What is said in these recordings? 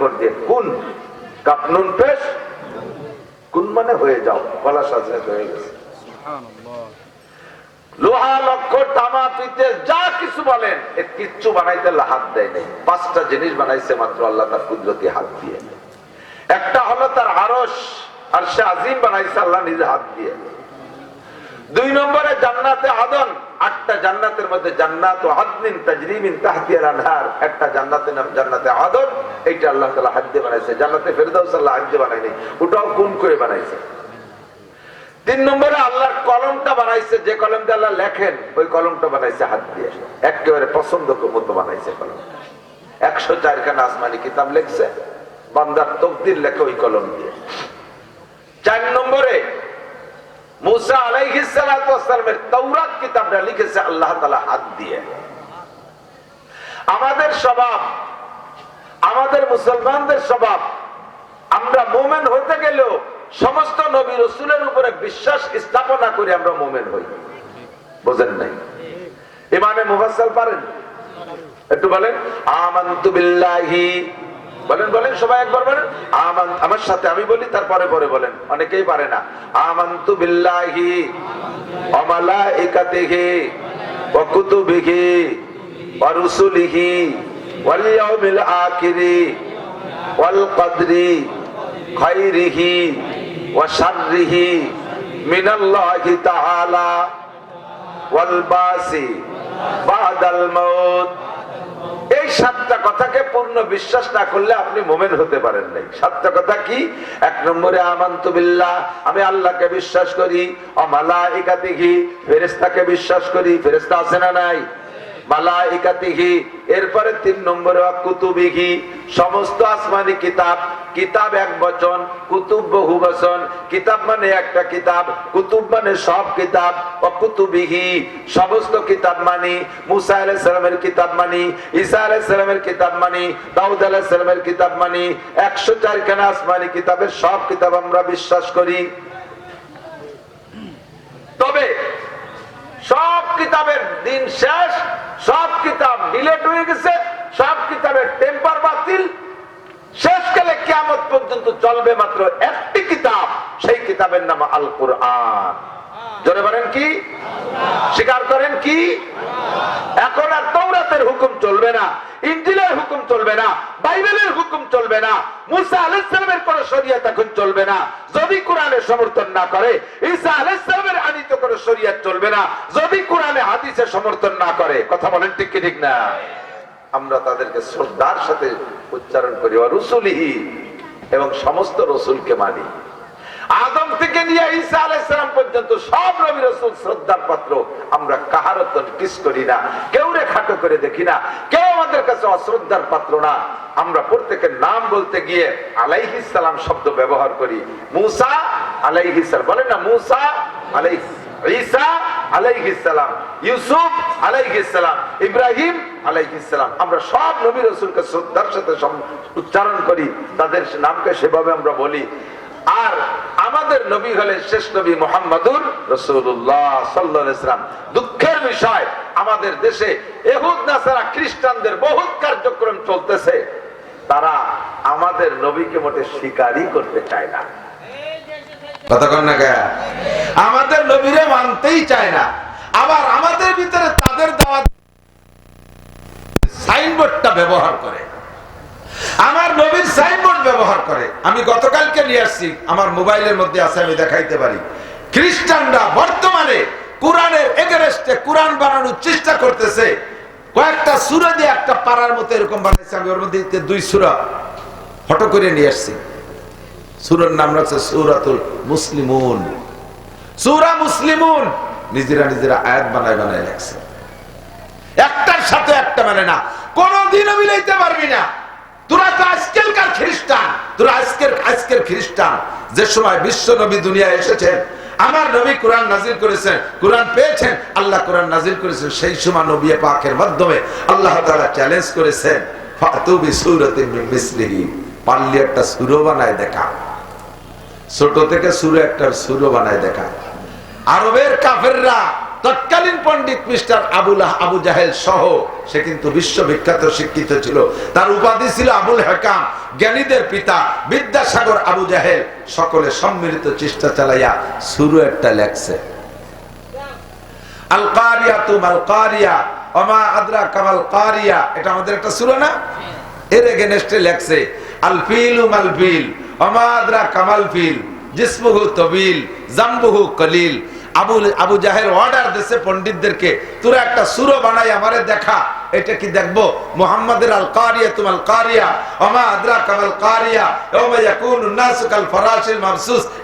অক্ষর দিয়ে কোন কাপনুন পেশ কোন মানে হয়ে যাও গলা সাজে হয়ে গেছে। লোহা লক্ষর তামা পিতে যা কিছু বলেন এ কিচ্ছু বানাইতে হাত দেয় নাই। পাঁচটা জিনিস বানাইছে মাত্র আল্লাহ তার কুদরতি হাত দিয়ে। একটা হলো তার আরস আর সে আজিম বানাইছে আল্লাহ নিজে হাত দিয়ে। দুই নম্বরে জান্নাতে আদন আটটা জান্নাতের মধ্যে জান্নাত ও আদমিন তাজরিমিন তাহতিয়ার আনহার। একটা জান্নাতের নাম জান্নাতে আদন, এইটা আল্লাহ তাআলা হাত দিয়ে বানাইছে। জান্নাতে ফেরদাউস আল্লাহ হাত দিয়ে বানায়নি, ওটাও কোন করে বানাইছে। তিন নম্বরে আল্লাহর কলমটা বানাইছে, যে কলম দিয়ে আল্লাহ লেখেন, ওই কলমটা বানাইছে হাত দিয়ে। একেবারে পছন্দ মতো বানাইছে কলম। একশো চারখানা আসমানি কিতাব লেখছে, বান্দার তকদির লেখে ওই কলম দিয়ে। চার নম্বরে মুসা আলাইহিসসালামের তৌরাত কিতাবটা লিখেছে আল্লাহ তাআলা হাত দিয়ে। আমাদের স্বভাব, আমাদের মুসলমানদের স্বভাব, আমরা মোমেন হতে গেলেও সমস্ত নবী রসুলের উপরে বিশ্বাস স্থাপনা করে আমরা মোমেন হই। বোঝেন নাই? ইমানে মুফাসসাল পারেন? একটু বলেন বলেন বলেন, সবাই একবার বলেন। আমান, আমার সাথে আমি বলি, তারপরে পরে বলেন। অনেকেই পারে না। আমান্তু বিল্লাহি ওয়া মালাইকাতিহি ওয়া কুতুবিহি ওয়া রুসুলিহি ওয়াল ইয়াউমিল আখিরি ওয়াল কদরি খাইরিহি ওয়া শাররিহি মিনাল্লাহি তাআলা ওয়াল বাসি বাদাল মাউত। সাতটা কথাকে পূর্ণ বিশ্বাস না করলে আপনি মোমেন হতে পারেন নাই। সাতটা কথা কি? এক নম্বরে, আমান্ত বিল্লাহ, আমি আল্লাহকে বিশ্বাস করি। অমালা একাতিহি ফেরেস্তাকে বিশ্বাস করি। ফেরেস্তা আছে না নাই? এরপরে তিন নম্বরে কুতুবিহি, সমস্ত আসমানি কিতাব কিতাব এক বচন, কুতুব বহু বচন, কিতাব মানে একটা কিতাব, কুতুব মানে সব কিতাব, অকুতুবিহি, সমস্ত কিতাব মানি, মুসা কিতাব মানি, ঈসা কিতাব মানি, দাউদ আলাইহিস কিতাব মানি 104 খানা আসমানি কিতাবের সব কিতাব আমরা বিশ্বাস করি। তবে সব কিতাবের দিন শেষ সব কিতাব ডিলেট হয়ে গেছে, সব কিতাবের টেম্পার বাতিল। শেষকালে কেমন পর্যন্ত চলবে মাত্র একটি কিতাব, সেই কিতাবের নাম আল কোরআন জোরে বলেন কি? স্বীকার করেন কি? এখন আর তৌরাতের হুকুম চলবে না ইঞ্জিলের হুকুম চলবে না, বাইবেলের হুকুম চলবে না, মুসা আলাইসালামের কোন শরিয়াত এখন চলবে না। যদি কোরআনের সমর্থন না করে, ঈসা আলাইসালামের আনিত কোন শরিয়াত চলবে না। যদি কোরআনে হাদিসের সমর্থন না করে, কথা বলেন ঠিক ঠিক না? আমরা তাদেরকে শ্রদ্ধার সাথে উচ্চারণ করি রসুলিহি, এবং সমস্ত রসুলকে মানি। আদম থেকে নিয়ে ঈসা আলাইসালাম পর্যন্ত সব নবী রসুল শ্রদ্ধার পাত্র। আমরা কাহারও কিস করি না, কেউ রে খাটো করে দেখি না, কেউ আমাদের কাছে অশ্রদ্ধার পাত্র না। আমরা প্রত্যেকের নাম বলতে গিয়ে আলাইহিস সালাম শব্দ ব্যবহার করি। মুসা আলাইহিস সালাম, বলেন না, মুসা আলাইহিস ঈসা আলাইহিস সালাম, ইউসুফ আলাইহিস সালাম, ইব্রাহিম আলাইহিস সালাম। আমরা সব নবী রসুলকে শ্রদ্ধার সাথে উচ্চারণ করি। তাদের নামকে সেভাবে আমরা বলি। আর আমাদের নবী হলেন শেষ নবী মোহাম্মদুর রসুল্লাহ সাল্লাম। দুঃখের বিষয়, আমাদের দেশে এহুদ নাসারা, খ্রিস্টানদের বহুত কার্যক্রম চলতেছে। তারা আমাদের নবীকে মোটে স্বীকারই করতে চায় না? আমাদের নবীরে মানতেই চায় না। আবার আমাদের ভিতরে তাদের দেওয়া সাইনবোর্ডটা ব্যবহার করে। আমার নবীর সাইনবোর্ড ব্যবহার করে। আমি গতকালকে নিয়ে আসছি, আমার মোবাইলের মধ্যে আছে, আমি দেখাইতে পারি। খ্রিস্টানরা বর্তমানে কোরআনের এগেরেস্টে কোরআন বানানোর চেষ্টা করতেছে। কয়েকটা সুরা দিয়ে একটা পাড়ার মতো এরকম বানাইছে আমি ওর মধ্যে দুই সুরা ফটো করে নিয়ে আসছি। সুরের নাম রাখছে সুরাতুল মুসলিমুন। সুরা মুসলিমুন, নিজেরা নিজেরা আয়াত বানায় বানায় রাখছে একটার সাথে একটা মানে না। কোনদিনও মিলাইতে পারবি না। তোরা তো আজকালকার খ্রিস্টান। তোরা আজকের আজকের খ্রিস্টান। যে সময় বিশ্ব নবী দুনিয়ায় এসেছেন, আমার নবী কোরআন নাজিল করেছেন, কোরআন পেয়েছেন, আল্লাহ কোরআন নাজিল করেছেন, সেই সময় নবী পাকের মাধ্যমে আল্লাহ তাআলা চ্যালেঞ্জ করেছেন, ফাতু বিসূরাতিন মিসলিহি। পারলি একটা সুরো বানায় দেখা। ছোট থেকে সুরে একটা সুরো বানায় দেখা। আরবের কাফেররা তৎকালীন পণ্ডিত মিস্টার আবুল আবু জাহেল সহ, সে কিন্তু বিশ্ববিখ্যাত শিক্ষিত ছিল। তার উপাধি ছিল আবুল হেকাম, জ্ঞানীদের পিতা বিদ্যাসাগর আবু জাহেল। সকলে সম্মিলিত চেষ্টা চালাইয়া শুরু একটা লেখছে। আল কারিয়া তুম আল এটা আমাদের একটা না? কলিল। আবু আবু জাহের অর্ডার দেশে পন্ডিতদেরকে তোরা একটা সুরো বানাই, আমারে দেখা। এটা কি দেখব? মোহাম্মদের আল কারিয়া তুম আল কারিয়া অমা আদ্রা কামাল কারিয়া, ওমা কাল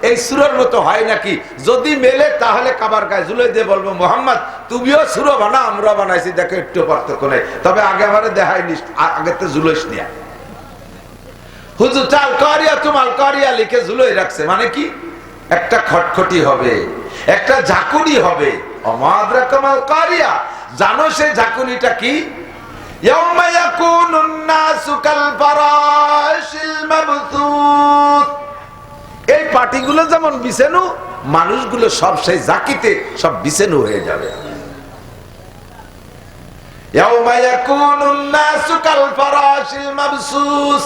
এই সুরের মতো হয় নাকি? যদি মেলে, তাহলে কাবার গায়ে ঝুলে দিয়ে বলব, মোহাম্মদ, তুমিও সুরো বানা আমরা বানাইছি। দেখো, একটু পার্থক্য নেই। তবে আগে আমারে দেখাইনি আগে তো ঝুলোইস নিয়া হুজুর চাল কারিয়া তুমাল কারিয়া লিখে ঝুলোই রাখছে। মানে কি? একটা খটখটি হবে। একটা ঝাঁকুনি হবে অমাদ্রা কামাল কারিয়া জানো সে ঝাঁকুনিটা কি يوم يكون الناس كالفراش المبثوث এই পার্টিগুলো যেমন বিছেনু মানুষগুলো সব সেই জাকিতে সব বিছেনু হয়ে যাবে يوم يكون الناس كالفراش المبثوث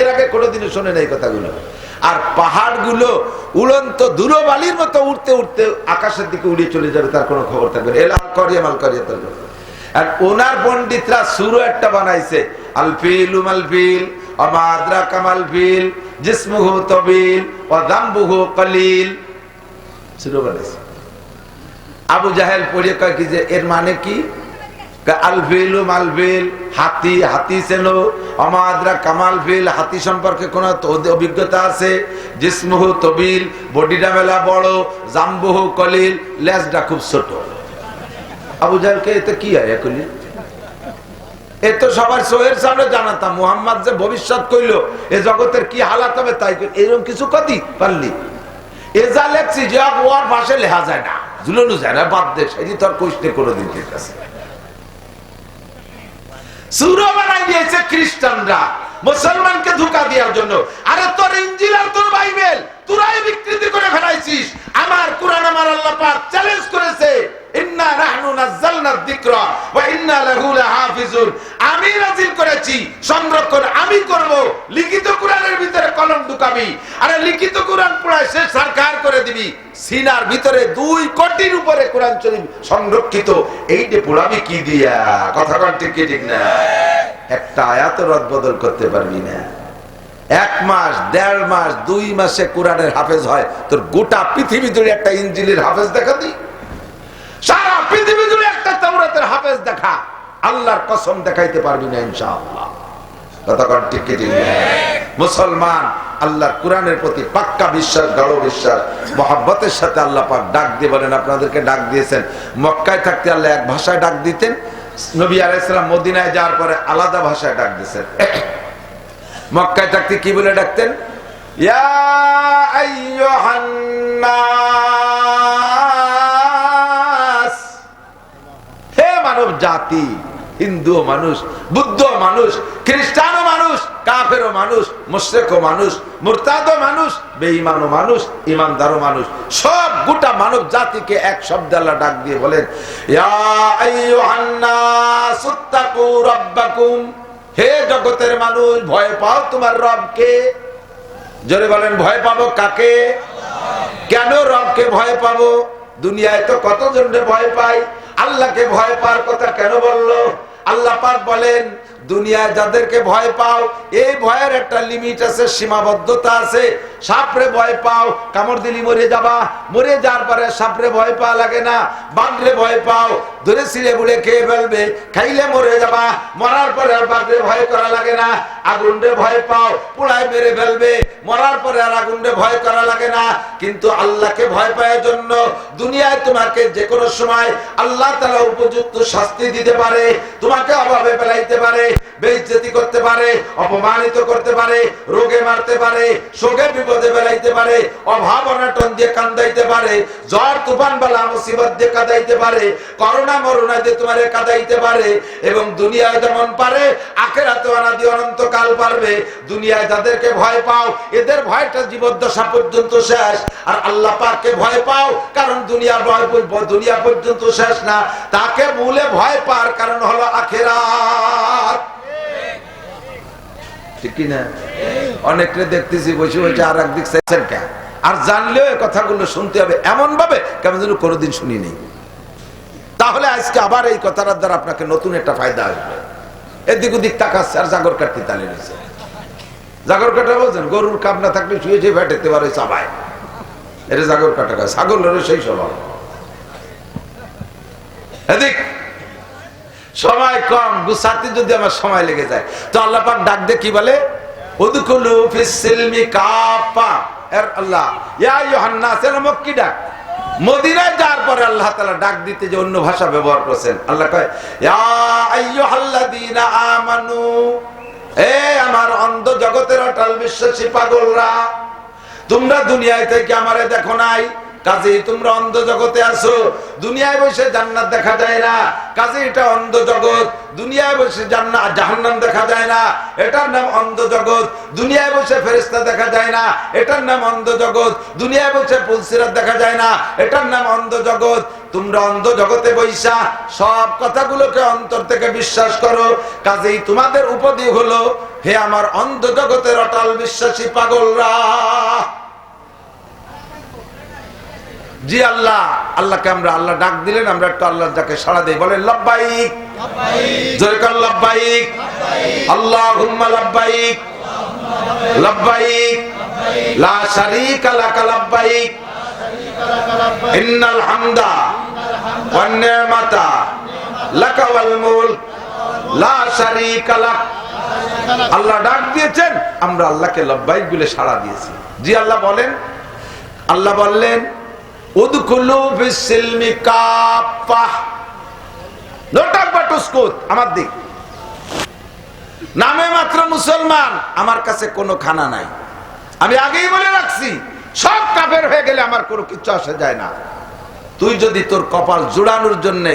এর আগে কোনোদিনও শোনেন এই কথাগুলো। আর পাহাড়গুলো উড়ন্ত দূরবালির মতো উঠতে উঠতে আকাশের দিকে উড়িয়ে চলে যাবে, তার কোনো খবর থাকবে। এলাল করিয়া মাল করিয়া তার আর ওনার পণ্ডিতরা সুরো একটা বানাইছে, আল ফিল উমাল ফিল অমাদ্রা কামাল ফিল, জিসমুহু তবিল ও দাম্বুহু কলিল। সুরো বানাইছে। আবু জাহেল পড়ে কয় কি যে, এর মানে কি? তো সবার সামনে জানাতাম যে ভবিষ্যৎ কইলো, এ জগতের কি হালাত হবে তাই এরকম কিছু কতি পারলি? এ যা লেখছি, যে পাশে লেখা যায় না। যায় না, বাদ দে, সেটি তোর কইতে কোনোদিন ঠিক আছে। সুরো বানাই দিয়েছে খ্রিস্টানরা। মুসলমানকে ধোকা দেওয়ার জন্য। আরে তোর ইঞ্জিল আর তোর বাইবেল, তোরাই বিকৃতি করে ফেলাইছিস। আমার কোরআন আমার আল্লাহ পাক চ্যালেঞ্জ করেছে। ইন্না নাহনু নাযালনা যিকরা ওয়া ইন্না লাহু লাহাফিজুন। আমি নাজিল করেছি, সংরক্ষণ আমি করব। লিখিত কোরআনের ভিতরে কলম ঢুকাবি। আরে লিখিত কোরআন পড়ায় সে সরকার করে দিবি। সিনার ভিতরে দুই কোটির উপরে কোরআন শরীফ সংরক্ষিত। এইটা পড়াবি কি দিয়া? কথা কন ঠিক ঠিক না? একটা আয়াত রদ বদল করতে পারবি না। এক মাস, দেড় মাস, দুই মাসে কোরআনের হাফেজ হয়। তোর গোটা পৃথিবী জুড়ে একটা ইঞ্জিলের হাফেজ দেখা দি। সারা পৃথিবী জুড়ে একটা তাওরাতের হাফেজ দেখা। আল্লাহর কসম দেখাইতে পারবি না, ইনশাআল্লাহ। কতক্ষণ ঠিক মুসলমান, আল্লাহর কোরআনের প্রতি পাক্কা বিশ্বাস, গাঢ় বিশ্বাস, মহাব্বতের সাথে আল্লাহ পাক ডাক দিয়ে বলেন, আপনাদেরকে ডাক দিয়েছেন। মক্কায় থাকতে আল্লাহ এক ভাষায় ডাক দিতেন। নবী আলাইসালাম মদিনায় যাওয়ার পরে আলাদা ভাষায় ডাক দিয়েছেন। মক্কায় থাকতে কি বলে ডাকতেন? ইয়া আইয়ুহান মানব জাতি, হিন্দু মানুষ, বুদ্ধ মানুষ, খ্রিস্টানও মানুষ, কাফেরও মানুষ, মুশ্রেকও মানুষ, মুরতাদও মানুষ, বেঈমানও মানুষ, ইমানদারও মানুষ। সব গোটা মানব জাতিকে এক শব্দ আল্লাহ ডাক দিয়ে বলেন হে জগতের মানুষ, ভয় পাও তোমার রবকে। জোরে বলেন, ভয় পাবো কাকে? কেন রবকে ভয় পাবো? দুনিয়ায় তো কতজন ভয় পাই আল্লাহকে ভয় পাওয়ার কথা কেন বলল? আল্লাহ পাক বলেন, দুনিয়ায় যাদেরকে ভয় পাও, এই ভয়ের একটা লিমিট আছে, সীমাবদ্ধতা আছে। সাপরে ভয় পাও, কামড় দিলি মরে যাবা। মরে যাওয়ার পরে সাপরে ভয় পাওয়া লাগে না। বাঘরে ভয় পাও, ধরে ছিঁড়ে বুড়ে খেয়ে ফেলবে, খাইলে মরে যাবা। মরার পরে আর বাঘরে ভয় করা লাগে না। আগুনরে ভয় পাও পোড়ায় মেরে ফেলবে। মরার পরে আর আগুনরে ভয় করা লাগে না। কিন্তু আল্লাহকে ভয় পাওয়ার জন্য দুনিয়ায় তোমাকে যে কোনো সময় আল্লাহ তারা উপযুক্ত শাস্তি দিতে পারে, তোমাকে অভাবে ফেলাইতে পারে, বেইজ্জতি করতে পারে, অপমানিত করতে পারে, রোগে মারতে পারে, শোকে বিপদে বেলাইতে পারে, অভাব অনাটন দিয়ে কান্দাইতে পারে, জ্বর, তুফান, বালা, মুসিবত দিয়ে কাদাইতে পারে, করোনা, মরুনা দিয়ে তোমারে কাদাইতে পারে। এবং দুনিয়ায় যেমন পারে আখেরাতে অনাদি অনন্তকাল পারবে। দুনিয়ায় যাদেরকে ভয় পাও, এদের ভয়টা জীবদ্দশা পর্যন্ত শেষ। আর আল্লাহ পাককে ভয় পাও, কারণ দুনিয়ার ভয় দুনিয়া পর্যন্ত শেষ না। তাকে মূলে ভয় পার কারণ হলো আখেরাত। ঠিক দেখতেছি বসে বসে আর একদিক চাইছেন আর জানলেও এই কথাগুলো শুনতে হবে এমন ভাবে কেমন যেন কোনোদিন শুনি তাহলে আজকে আবার এই কথাটার দ্বারা আপনাকে নতুন একটা ফায়দা আসবে। এদিক ওদিক তাকাচ্ছে, আর জাগর কাটতে তালে রয়েছে জাগর কাটা বলছেন, গরুর কাপ না থাকলে শুয়ে শুয়ে ফেটেতে পারে চাবায়। এটা জাগর কাটা গাছ ছাগলেরও সেই স্বভাব। এদিক, সময় কম, গুছাতে যদি আমার সময় লেগে যায়। তো আল্লাহ পাক ডাক দিয়ে কি বলে? উদকুলু ফিস সিলমি কাফা। এর আল্লাহ, ইয়া ইউহান্নাস এর মক্কি ডাক? মদিনায় যাওয়ার পরে আল্লাহ তালা ডাক দিতে যে অন্য ভাষা ব্যবহার করেছেন। আল্লাহ কয় আমানু, এ আমার অন্ধ জগতের অটল বিশ্বাসী পাগলরা, তোমরা দুনিয়ায় থেকে আমারে দেখো নাই। কাজে তোমরা অন্ধ জগতে আছো। দুনিয়ায় বসে জান্নাত দেখা যায় না। কাজে এটা অন্ধ জগৎ। দুনিয়ায় বসে জান্নাত, জাহান্নাম দেখা যায় না। এটার নাম অন্ধ জগৎ দুনিয়ায় বসে ফেরেশতা দেখা যায় না। এটার নাম অন্ধ জগৎ দুনিয়ায় বসে পুলসিরাত দেখা যায় না। এটার নাম অন্ধ জগৎ তোমরা অন্ধ জগতে বৈশা। সব কথাগুলোকে অন্তর থেকে বিশ্বাস করো। কাজেই তোমাদের উপদি হলো, হে আমার অন্ধ জগতের অটাল বিশ্বাসী পাগলরা। জি আল্লাহ, আল্লাহকে আমরা আল্লাহ ডাক দিলেন, আমরা একটু আল্লাহ যাকে সাড়া দিই। বলেন, লব্বাইক। জোরে কর লব্বাইক। আল্লাহ হুম্মা লব্বাইক। লব্বাইক। লা শারীকা লাকা লব্বাইক। ইন্নাল হামদা ওয়ান নি'মাতা লাকা ওয়াল মুলক। লা শারীকা লাক। আল্লাহ ডাক দিয়েছেন, আমরা আল্লাহকে লব্বাইক বলে সাড়া দিয়েছি। জি আল্লাহ বলেন। আল্লাহ বললেন আমার দিক। নামে মাত্র মুসলমান, আমার কাছে কোনো খানা নাই। আমি আগেই বলে রাখছি, সব কাফের হয়ে গেলে আমার কোনো কিচ্ছু আসে যায় না। তুই যদি তোর কপাল জোড়ানোর জন্য,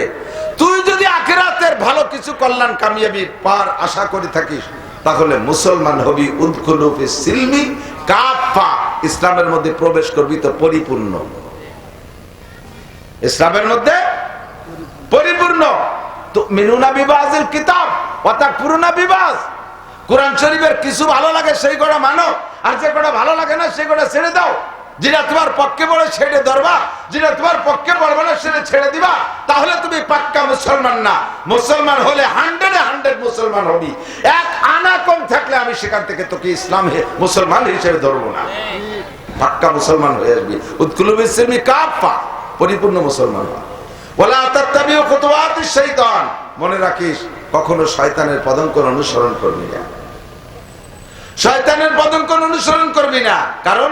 তুই যদি আখেরাতের ভালো কিছু কল্যাণ কামিয়াবির পার আশা করে থাকিস, তাহলে মুসলমান হবি উদ্খুলুফি সিলমি কাফা ইসলামের মধ্যে প্রবেশ করবি তো পরিপূর্ণ। ইসলামের মধ্যে পরিপূর্ণ। মিনুনা বিবাজের কিতাব অর্থাৎ পুরোনা বিবাজ। কোরআন শরীফের কিছু ভালো লাগে সেই কটা মানো, আর যে কটা ভালো লাগে না সেই কটা ছেড়ে দাও। যেটা তোমার পক্ষে পড়ে ছেড়ে ধরবা, যেটা তোমার পক্ষে পড়বে না সেটা ছেড়ে দিবা। তাহলে তুমি পাক্কা মুসলমান না। মুসলমান হলে হান্ড্রেডে হান্ড্রেড মুসলমান হবি। এক আনা কম থাকলে আমি সেখান থেকে তোকে ইসলাম মুসলমান হিসেবে ধরবো না। পাক্কা মুসলমান হয়ে আসবি। উৎকুলুব ইসলামী কাপা পরিপূর্ণ মুসলমান হওয়া বলে আতাত্তাবিও খুতুওয়াত শয়তান মনে রাখিস, কখনো শয়তানের পদঙ্ক অনুসরণ করবি না। শয়তানের পদঙ্ক অনুসরণ করবি না। কারণ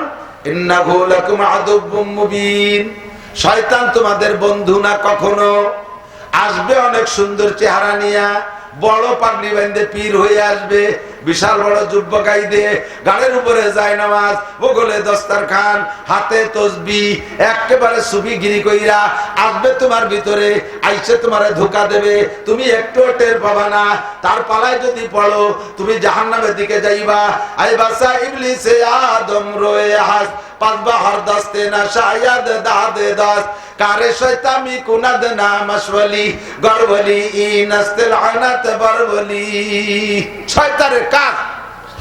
শয়তান তোমাদের বন্ধু না কখনো। আসবে অনেক সুন্দর চেহারা নিয়ে, বড় পাগড়ি বান্ধে পীর হয়ে আসবে। বিশাল বড় যুব্য গাই দিয়ে গাড়ির উপরে যায় নামাজ বগলে দস্তার খান, হাতে তসবি, একেবারে সুবি গিরি কইরা আসবে তোমার ভিতরে, আইসে তোমারে ধোকা দেবে, তুমি একটু টের পাবা না, তার পালায় যদি পড়ো, তুমি জাহান্নামের দিকে যাইবা আই বাসা ইবলিসে আদম রয়ে হাস না শায়াদ দাদে দাস, কারে শয়তামি কুনাদ না মাসওয়ালি, গড়বলি ই বরবলি। শয়তানের কাজ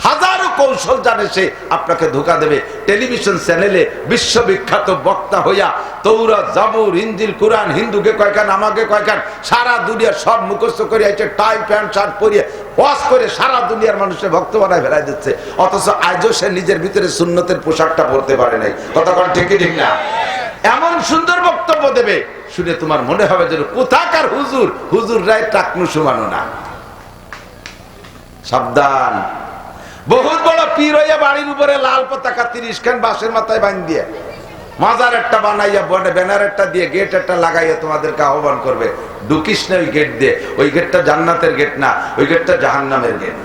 হাজারো কৌশল জানে সে আপনাকে ধোকা দেবে। টেলিভিশন চ্যানেলে বিশ্ববিখ্যাত বক্তা হইয়া তৌরা, জাবুর ইঞ্জিল কোরআন, হিন্দুকে কয়খান, আমাকে কয়খান, সারা দুনিয়ার সব মুখস্থ করে আইছে টাই, প্যান্ট, শার্ট পরিয়ে ওয়াশ করে সারা দুনিয়ার মানুষের ভক্ত বানায় ফেলাই দিচ্ছে। অথচ আজও সে নিজের ভিতরে সুন্নতের পোশাকটা পরতে পারে নাই। কতক্ষণ ঠিকই ঠিক না? এমন সুন্দর বক্তব্য দেবে, শুনে তোমার মনে হবে যেন কোথাকার হুজুর? হুজুর রায় টাকনু সমানো না। সাবধান। বহুত বড় পীর হইয়া বাড়ির উপরে লাল পতাকা তিরিশ খান বাঁশের মাথায় বাঁধ দিয়ে। মাজার একটা বানাইয়া বনে ব্যানার একটা দিয়ে, গেট একটা লাগাইয়া তোমাদেরকে আহ্বান করবে। ঢুকিস না ওই গেট দিয়ে। ওই গেটটা জান্নাতের গেট না, ওই গেটটা জাহান্নামের গেট।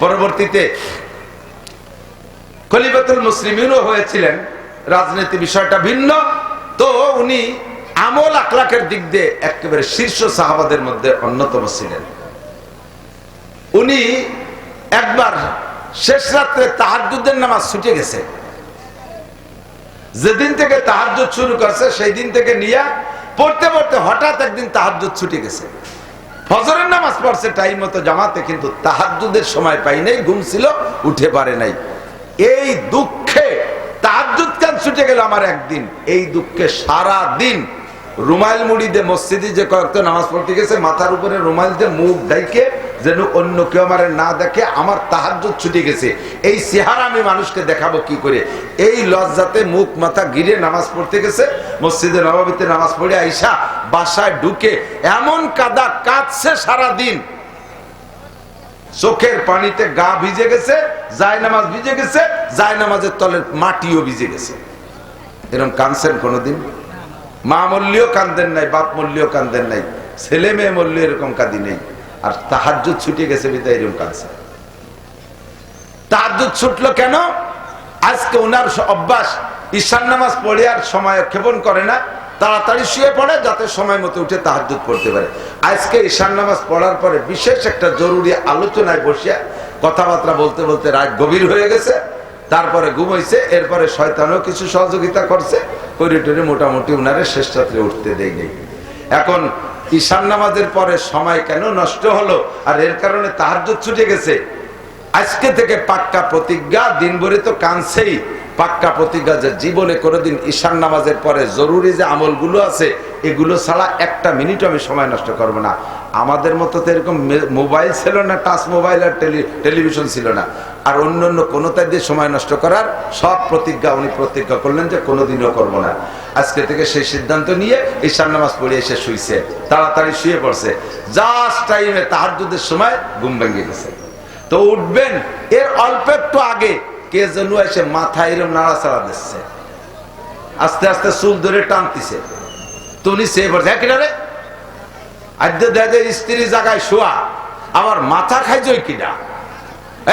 পরবর্তীতে খলিফাতুল মুসলিমিনও হয়েছিলেন। রাজনীতি বিষয়টা ভিন্ন। তো উনি আমল আখলাকের দিক দিয়ে একেবারে শীর্ষ সাহাবাদের মধ্যে অন্যতম ছিলেন। উনি একবার শেষ রাত্রে তাহাজ্জুদের নামাজ ছুটে গেছে। যেদিন থেকে তাহাজ্জুদ শুরু করছে, সেই দিন থেকে নিয়ে পড়তে পড়তে হঠাৎ একদিন তাহাজ্জুদ ছুটে গেছে। ফজরের নামাজ পড়ছে, টাইম মতো জামাতে, কিন্তু তাহাজ্জুদের সময় পাই নাই, ঘুম ছিল, উঠে পারে নাই। এই দুঃখে তাহাজ্জুদ কেন ছুটে গেল আমার একদিন। এই দুঃখে সারা দিন রুমাইল মুড়ি দিয়ে মসজিদে যে কয়েকটা নামাজ পড়তে গেছে, মাথার উপরে রুমাইল দিয়ে মুখ ডাইকে যেন অন্য কেউ আমার না দেখে আমার তাহাজ্জুদ ছুটে গেছে। এই চেহারা আমি মানুষকে দেখাবো কি করে? এই লজ্জাতে মুখ মাথা গিরে নামাজ পড়তে গেছে, মসজিদে নবাবিতে নামাজ পড়ে আইসা বাসায় ঢুকে এমন কাদা কাঁদছে সারা দিন চোখের পানিতে গা ভিজে গেছে জায় নামাজ ভিজে গেছে জায় নামাজের তলের মাটিও ভিজে গেছে। এরকম কানছেন কোনোদিন? মা মল্লিও কান্দেন নাই, বাপ মল্লিও কান্দেন নাই, ছেলে মেয়ে মল্লি এরকম কাঁদি নেই। আর তাহাজ্জুদ ছুটে গেছে, বিদায় এরকম কাঁদছে। তাহাজ্জুদ ছুটলো কেন? আজকে ওনার অভ্যাস, ঈশান নামাজ পড়ে আর সময় ক্ষেপণ করে না। তাড়াতাড়ি শুয়ে পড়ে, যাতে সময় মতো উঠে তাহাজ্জুদ পড়তে পারে। আজকে ঈশান নামাজ পড়ার পরে বিশেষ একটা জরুরি আলোচনায় বসিয়া কথাবার্তা বলতে বলতে রাত গভীর হয়ে গেছে। তারপরে ঘুমাইছে, এরপরে শয়তানও কিছু সহযোগিতা করছে। করিডোরে মোটামুটি উনারে শেষ রাত্রে উঠতে দেয়নি এখন ঈশান নামাজের পরে সময় কেন নষ্ট হলো আর এর কারণে তাহাজ্জুদ ছুটে গেছে? আজকে থেকে পাক্কা প্রতিজ্ঞা, দিনভরে তো কানছেই পাক্কা প্রতিজ্ঞা যে জীবনে কোনোদিন ঈশান নামাজের পরে জরুরি যে আমলগুলো আছে, এগুলো ছাড়া একটা মিনিট আমি সময় নষ্ট করব না। আমাদের মতো তো এরকম মোবাইল ছিল না, টাচ মোবাইল আর টেলি, টেলিভিশন ছিল না। আর অন্য অন্য কোনো তাই দিয়ে সময় নষ্ট করার সব প্রতিজ্ঞা উনি প্রতিজ্ঞা করলেন যে কোনোদিনও করব না। আজকে থেকে সেই সিদ্ধান্ত নিয়ে ঈশান নামাজ পড়ে এসে শুইছে, তাড়াতাড়ি শুয়ে পড়ছে। জাস্ট টাইমে তাহার যুদ্ধের সময় ঘুম ভেঙে গেছে। তো উঠবেন, এর অল্প একটু আগে কে যেন এসে মাথা এরম নাড়াচাড়া দিচ্ছে। আস্তে আস্তে চুল ধরে টানতিছে। তো উনি সে বলছে কিনা আদ্য দেখে স্ত্রী জায়গায় শোয়া আমার মাথা খাইছে কিনা?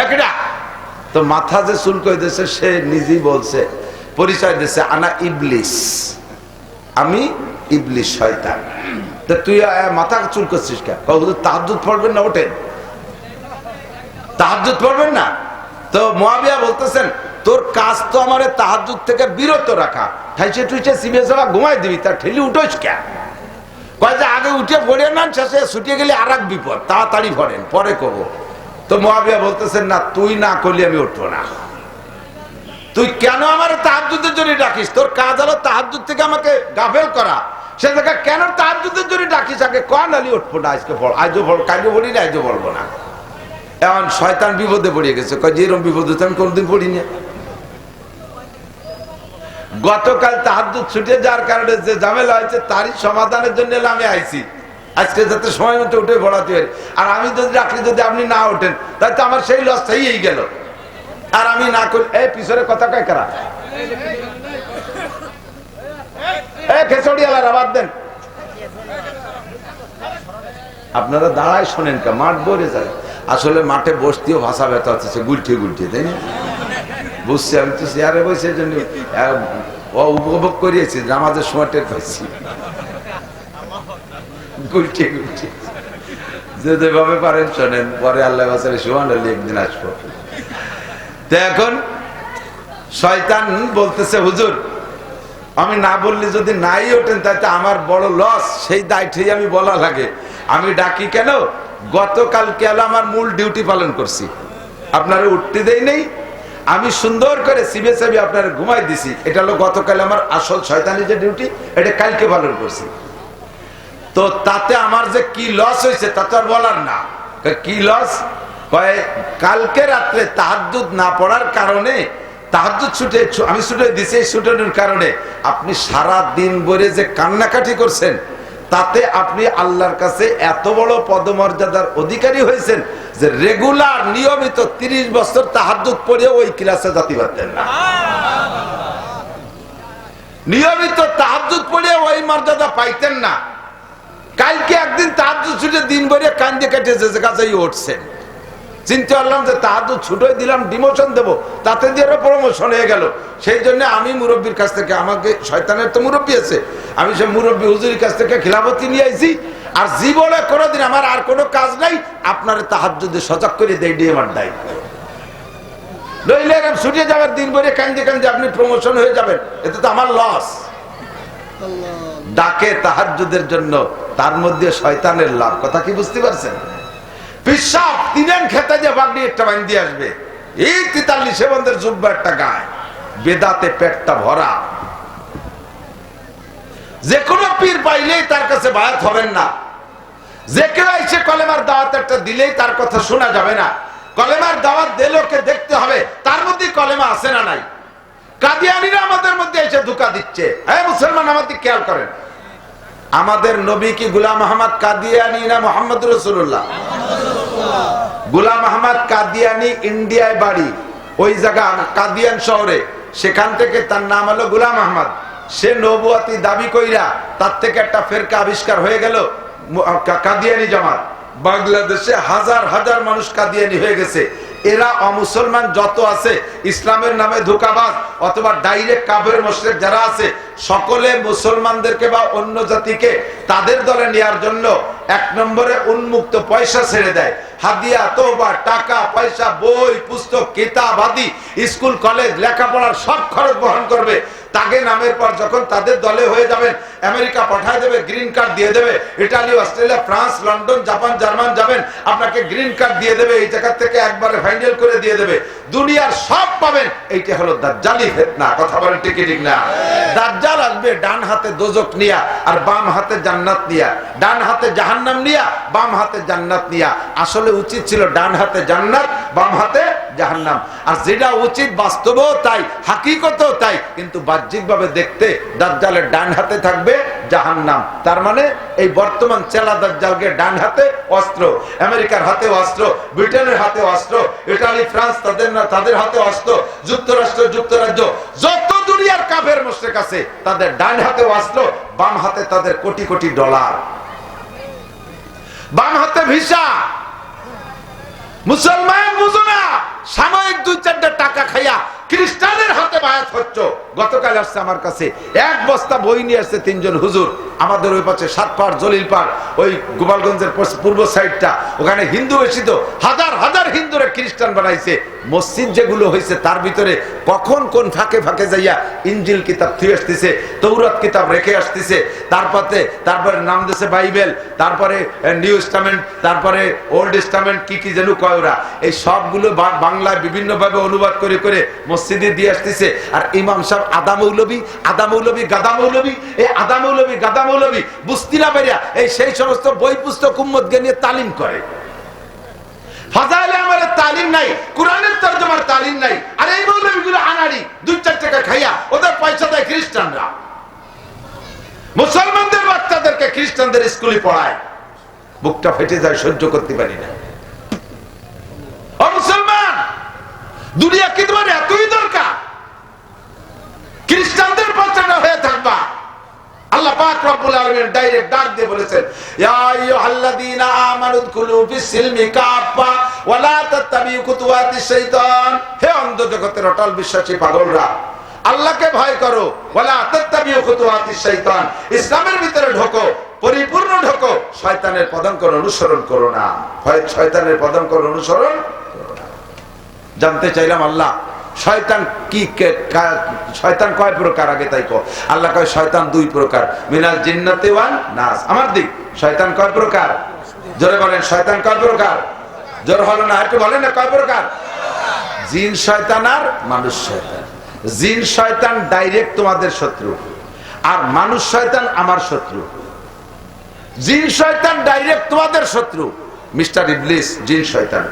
কিনা? তো মাথা যে চুল দিয়েছে সে নিজেই বলছে, পরিচয় দিচ্ছে আনা ইবলিস। আমি ইবলিস শয়তান। তা তুই মাথা চুল করছিস কে তাহার পড়বেন না, ওঠেন? তাহাজুদ পড়বেন না? তো মহাবিয়া বলতেছেন, তোর কাজ তো আমার তাহাজুদ থেকে বিরত রাখা। ঠাইছে টুইছে সিবে যাওয়া ঘুমাই দিবি তার ঠেলি উঠোস কে কয় আগে উঠে পড়ে নেন শেষে ছুটে গেলে আর এক বিপদ, তাড়াতাড়ি পড়েন পরে কব। তো মহাবিয়া বলতেছেন, না, তুই না করলে আমি উঠবো না। তুই কেন আমার তাহাজুদের জন্য ডাকিস? তোর কাজ হলো তাহাজুদ থেকে আমাকে গাফেল করা। সে জায়গা কেন তাহাজুদের জন্য ডাকিস? আগে কন আলি উঠবো না, আজকে আজও কালকে পড়ি না, আজও বলব না। এখন শয়তান বিপদে পড়ে গেছে। কয় যে এরকম বিপদে আমি কোনদিন পড়িনি। গতকাল তাহাজুদ ছুটে যাওয়ার কারণে যে ঝামেলা হয়েছে, তারই সমাধানের জন্য আমি আইছি। আজকে যাতে সময় মতো উঠে পড়াতে পারি। আর আমি যদি রাখলে যদি আপনি না ওঠেন, তাহলে তো আমার সেই লস হয়েই গেল। আর আমি না করি এই পিছনে কথা কয় কারা? এই খেসড়িয়ালার আবার দেন। আপনারা দাঁড়ায় শোনেন মাঠ ভরে যায়। আসলে মাঠে বসতেও ভাষা ব্যথা হচ্ছে গুলঠিয়ে গুলঠিয়ে তাই না? বুঝছি আমি তো চেয়ারে বসে জন্য উপভোগ করিয়েছি, নামাজের সময় টের পাইছি গুলঠিয়ে গুলঠিয়ে যে যেভাবে পারেন, শোনেন, পরে আল্লাহ বাসারে সুহান আলী একদিন আসব। তো এখন শয়তান বলতেছে, হুজুর, আমি না বললে যদি নাই ওঠেন তাতে আমার বড় লস সেই দায়িত্বই আমি বলা লাগে। আমি ডাকি কেন? গতকাল কেন আমার মূল ডিউটি পালন করছি। আপনারা উঠতে দেই নেই, আমি সুন্দর করে সিবে সাবি আপনারা ঘুমাই দিছি। এটা হলো গতকাল আমার আসল শয়তানি যে ডিউটি, এটা কালকে পালন করছি। তো তাতে আমার যে কি লস হয়েছে তা তো আর বলার না। কি লস কালকে রাত্রে তাহাজুদ না পড়ার কারণে তাহাজুদ ছুটে আমি ছুটে দিছি ছুটানোর কারণে, আপনি সারা দিন ভরে যে কান্নাকাটি করছেন তাতে আপনি আল্লাহর কাছে এত বড় পদমর্যাদার অধিকারী হয়েছেন যে রেগুলার নিয়মিত তিরিশ বছর তাহাজুদ পড়ে ওই ক্লাসে জাতি পারতেন না। নিয়মিত তাহাজুদ পড়ে ওই মর্যাদা পাইতেন না। কালকে একদিন তাহাজুদ ছুটে দিন ভরে কান্দে কেটেছে যে কাজেই উঠছেন। চিন্তা করলাম যে তাহাজুদ ছুটোই দিলাম, ডিমোশন দেবো। তাতে দিয়ে প্রমোশন হয়ে গেল। সেই জন্য আমি মুরব্বীর কাছ থেকে, আমাকে শয়তানের তো মুরব্বী আছে, আমি সে মুরব্বী হুজুরির কাছ থেকে খিলাফতি নিয়ে আইছি। আর জীবনে কোনোদিন আমার আর কোনো কাজ নাই, আপনার তাহাজুদে সজাগ করে দেয় আমার দায়। নইলে এরকম ছুটে যাবার দিন ভরে কান্দে কান্দে আপনি প্রমোশন হয়ে যাবেন। এতে তো আমার লস ডাকে তাহাজ্জুদের জন্য, তার মধ্যে শয়তানের লাভ। কথা কি বুঝতে পারছেন? পিসাব তিনেন খেতে যে বাগড়ি একটা দিয়ে আসবে। এই তেতাল্লিশে বন্ধের জুব্বা একটা গায়। বেদাতে পেটটা ভরা। যে কোনো পীর পাইলেই তার কাছে বায়াত হবেন না। যে কেউ এসে কলেমার দাওয়াত একটা দিলেই তার কথা শোনা যাবে না। কলেমার দাওয়াত দিলোকে দেখতে হবে, তার মধ্যে কলেমা আছে না নাই। কাদিয়ানিরা আমাদের মধ্যে এসে ধোকা দিচ্ছে। হ্যাঁ মুসলমান আমাদের খেয়াল করেন। আমাদের নবী কি গুলাম আহমদ কাদিয়ানি না মোহাম্মদ রসুল্লাহ গুলাম আহমদ কাদিয়ানি ইন্ডিয়ায় বাড়ি, ওই জায়গা, কাদিয়ান শহরে। সেখান থেকে তার নাম হলো গুলাম আহমদ। সে নবুয়াতি দাবি কইরা তার থেকে একটা ফেরকা আবিষ্কার হয়ে গেল কাদিয়ানি জামাত। বাংলাদেশে হাজার হাজার মানুষ কাদিয়ানি হয়ে গেছে। এরা অমুসলমান যত আছে, ইসলামের নামে ধোকাবাজ অথবা ডাইরেক্ট কাবের মোশরেক যারা আছে, সকলে মুসলমানদেরকে বা অন্য জাতিকে তাদের দলে নেওয়ার জন্য এক নম্বরে উন্মুক্ত পয়সা ছেড়ে দেয়। হাদিয়া তোবা টাকা, পয়সা, বই, পুস্তক, কিতাব আদি, স্কুল, কলেজ, লেখাপড়ার সব খরচ বহন করবে। তাকে নামের পর যখন তাদের দলে হয়ে যাবেন আমেরিকা পাঠায় দেবে গ্রিন কার্ড দিয়ে দেবে, Italy, Australia, France, London, Japan, German যাবেন, আপনাকে গ্রিন কার্ড দিয়ে দেবে, এই জায়গা থেকে একবারে ফাইনাল করে দিয়ে দেবে। দুনিয়ার সব পাবেন। এইটা হলো দাজ্জালি ফেতনা। কথা বলেন ঠিক ঠিক না? দাজ্জাল আসবে, ডান হাতে দোজক নিয়া আর বাম হাতে জান্নাত নিয়া। ডান হাতে জাহান্নাম নিয়া, বাম হাতে জান্নাত নিয়া। আসলে উচিত ছিল ডান হাতে জান্নাত বাম হাতে জাহান্নাম। আর যেটা উচিত বাস্তবও তাই, হাকিকতও তাই, কিন্তু বাহ্যিকভাবে দেখতে দাজ্জালের ডান হাতে থাকবে জাহান্নাম। তার মানে এই বর্তমান চেলা দাজ্জালকে ডান হাতে অস্ত্র, আমেরিকার হাতে অস্ত্র, ব্রিটেনের হাতে অস্ত্র, ইটালি, ফ্রান্স, তাদের না, তাদের হাতে অস্ত্র, যুক্তরাষ্ট্র, যুক্তরাজ্য, যত দুনিয়ার কাফের মুশরিক আছে, তাদের ডান হাতে অস্ত্র, বাম হাতে তাদের কোটি কোটি ডলার। বাম হাতে ভিসা মুসলমান বুঝো না, সাময়িক দুই চারটা টাকা খাইয়া খ্রিস্টানের হাতে বায়াত হচ্ছ। গতকাল আসছে আমার কাছে, এক বস্তা বই নিয়ে আসছে তিনজন হুজুর। আমাদের ওই পাশে সাতপার জলিল পাড় ওই গোপালগঞ্জের পূর্ব সাইডটা। ওখানে হিন্দু বেশি তো হাজার হাজার হিন্দুরা খ্রিস্টান বানাইছে। মসজিদ যেগুলো হয়েছে, তার ভিতরে কখন কোন ফাঁকে ফাঁকে যাইয়া ইঞ্জিল কিতাব থুয়ে আসতেছে, তৌরত কিতাব রেখে আসতেছে, তারপরে তারপরে নাম দিছে বাইবেল, তারপরে নিউ ইস্টামেন্ট তারপরে ওল্ড ইস্টামেন্ট কি কি যেন কয় ওরা। এই সবগুলো বাংলায় বিভিন্নভাবে অনুবাদ করে করে মসজিদে দিয়ে আসতেছে। আর ইমাম সাহেব আদা মৌলবী আদা মৌলবী গাদা মৌলবী এই আদা মৌলবী গাদা মৌলবী বুঝতি না পেরিয়া এই সেই সমস্ত বই পুস্তক উম্মদকে নিয়ে তালিম করে। ফাজাইলে আমার তালিম নাই, কোরআনের তর্জমার তালিম নাই। আর এই মৌলবীগুলো আনাড়ি, দুই চার টাকা খাইয়া ওদের পয়সা দেয় খ্রিস্টানরা। মুসলমানদের বাচ্চাদেরকে খ্রিস্টানদের স্কুলে পড়ায়। বুকটা ফেটে যায়, সহ্য করতে পারি না। মুসলমান, দুনিয়া কি তোমার এতই দরকার? খ্রিস্টানদের বাচ্চাটা হয়ে থাকবা। আল্লাহ পাক রব্বুল ডাইরেক্ট ডাক দিয়ে বলেছেন, ইয়া তাত্তাবিউ খুতুওয়াতিশ শাইতান। হে অটল বিশ্বাসী পাগলরা, আল্লাহকে ভয় করো ওয়ালা তাত্তাবিউ খুতুওয়াতিশ শাইতান। ইসলামের ভিতরে ঢোকো, পরিপূর্ণ ঢোকো, শয়তানের পদাঙ্কর অনুসরণ করো না। ভয় শয়তানের পদাঙ্কর অনুসরণ করো না। জানতে চাইলাম আল্লাহ শয়তান কি শয়তান কয় প্রকার আগে তাই কো? আল্লাহ কয় শয়তান দুই প্রকার। মিনাল জিন্নাতে ওয়ান নাস। আমার দিক, শয়তান কয় প্রকার? জোরে বলেন, শয়তান কয় প্রকার? জোর হলো না, একটু বলেন না, কয় প্রকার? জিন শয়তান আর মানুষ শয়তান। জিন শয়তান ডাইরেক্ট তোমাদের শত্রু, আর মানুষ শয়তান আমার শত্রু। জিন শয়তান ডাইরেক্ট তোমাদের শত্রু। মিস্টার ইবলিস, জিন শয়তান।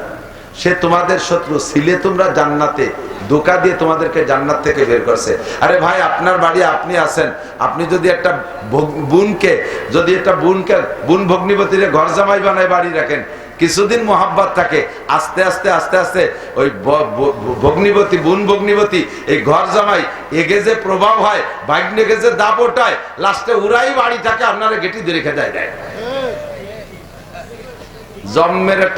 সে তোমাদের শত্রু ছিলে তোমরা জান্নাতে ধোকা দিয়ে তোমাদেরকে জান্নাত থেকে বের করছে। আরে ভাই আপনার বাড়ি আপনি আছেন। আপনি যদি একটা বোনকে যদি একটা বোনকে বোন ভগ্নিপতিরে ঘর জামাই বানায় বাড়ি রাখেন কিছুদিন মোহাব্বত থাকে আস্তে আস্তে আস্তে আস্তে ওই ভগ্নিপতি বোন ভগ্নিপতি এই ঘর জামাই এগে যে প্রভাব হয় ভাগ্নেকে যে দাপ ওঠায় লাস্টে উড়াই বাড়ি থাকে আপনারা গেটি দিয়ে রেখে দেয়। দেয় জন্মের একটা